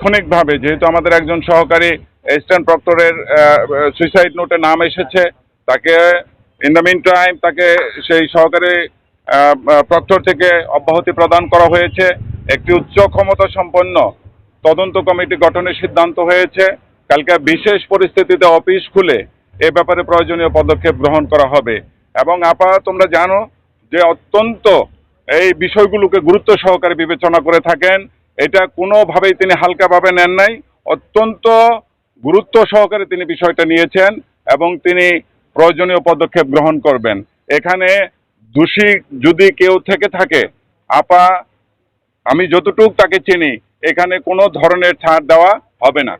তাৎক্ষণিকভাবে, যেহেতু আমাদের একজন সহকারী এস্টার্ন প্রক্টরের সুইসাইড নোটে নাম এসেছে, তাকে ইন দ্য মিন টাইম তাকে সেই সহকারী প্রক্টর থেকে অব্যাহতি প্রদান করা হয়েছে। একটি উচ্চ ক্ষমতা সম্পন্ন তদন্ত কমিটি গঠনের সিদ্ধান্ত হয়েছে। কালকে বিশেষ পরিস্থিতিতে অফিস খুলে এ ব্যাপারে প্রয়োজনীয় পদক্ষেপ গ্রহণ করা হবে। এবং আপা, তোমরা জানো যে অত্যন্ত এই বিষয়গুলোকে গুরুত্ব সহকারে বিবেচনা করে থাকেন। এটা কোনোভাবেই তিনি হালকাভাবে নেন নাই। অত্যন্ত গুরুত্ব সহকারে তিনি বিষয়টা নিয়েছেন এবং তিনি প্রয়োজনীয় পদক্ষেপ গ্রহণ করবেন। এখানে দোষী যদি কেউ থেকে থাকে, আপা, আমি যতটুক তাকে চিনি, এখানে কোনো ধরনের ছাড় দেওয়া হবে না।